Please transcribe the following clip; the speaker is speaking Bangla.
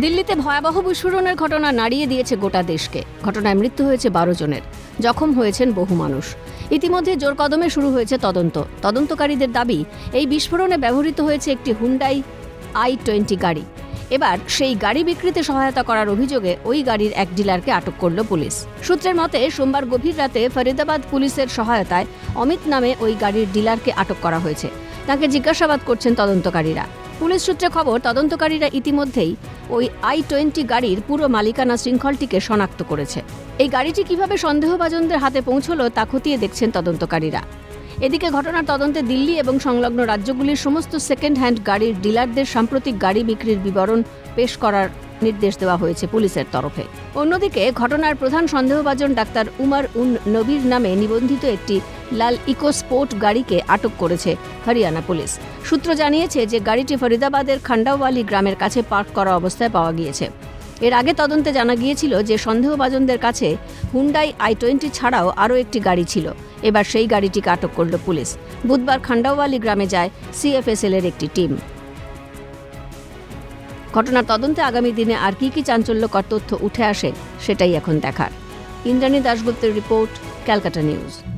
দিল্লিতে ভয়াবহ বিস্ফোরণের ঘটনা নাড়িয়ে দিয়েছে গোটা দেশকে। ঘটনায় মৃত্যু হয়েছে বারো জনের। জখম হয়েছেন বহু মানুষ। ইতিমধ্যে জোর কদমে শুরু হয়েছে তদন্ত। তদন্তকারীদের দাবি, এই বিস্ফোরণে ব্যবহৃত হয়েছে একটি হুন্ডাই আই টোয়েন্টি গাড়ি। এবার সেই গাড়ি বিক্রিতে সহায়তা করার অভিযোগে ওই গাড়ির এক ডিলারকে আটক করল পুলিশ। সূত্রের মতে, সোমবার গভীর রাতে ফরিদাবাদ পুলিশের সহায়তায় অমিত নামে ওই গাড়ির ডিলারকে আটক করা হয়েছে। তাকে জিজ্ঞাসাবাদ করছেন তদন্তকারীরা। পুলিশ সূত্রে খবর, তদন্তকারীরা ইতিমধ্যেই ওই আই টোয়েন্টি গাড়ির পুরো মালিকানা শৃঙ্খলটিকে শনাক্ত করেছে। এই গাড়িটি কীভাবে সন্দেহভাজনদের হাতে পৌঁছলো তা খতিয়ে দেখছেন তদন্তকারীরা। এদিকে ঘটনার তদন্তে দিল্লি এবং সংলগ্ন রাজ্যগুলির সমস্ত সেকেন্ড হ্যান্ড গাড়ির ডিলারদের সাম্প্রতিক গাড়ি বিক্রির বিবরণ পেশ করার নির্দেশ দেওয়া হয়েছে পুলিশের তরফে। অন্যদিকে ঘটনার প্রধান সন্দেহভাজন ডাক্তার উমার উন নবীর নামে নিবন্ধিত একটি লাল ইকো স্পোর্ট গাড়িকে আটক করেছে হরিয়ানা পুলিশ। সূত্র জানিয়েছে যে গাড়িটি ফরিদাবাদের খান্ডাওয়ালি গ্রামের কাছে পার্ক করা অবস্থায় পাওয়া গিয়েছে। এর আগে তদন্তে জানা গিয়েছিল যে সন্দেহভাজনদের কাছে হুন্ডাই আই টোয়েন্টি ছাড়াও আরও একটি গাড়ি ছিল। এবার সেই গাড়িটিকে আটক করল পুলিশ। বুধবার খান্ডাওয়ালি গ্রামে যায় সিএফএসএল এর একটি টিম। ঘটনার তদন্তে আগামী দিনে আর কি কি চাঞ্চল্যকর তথ্য উঠে আসে, সেটাই এখন দেখার। ইন্দ্রাণী দাশগুপ্তের রিপোর্ট, ক্যালকাটা নিউজ।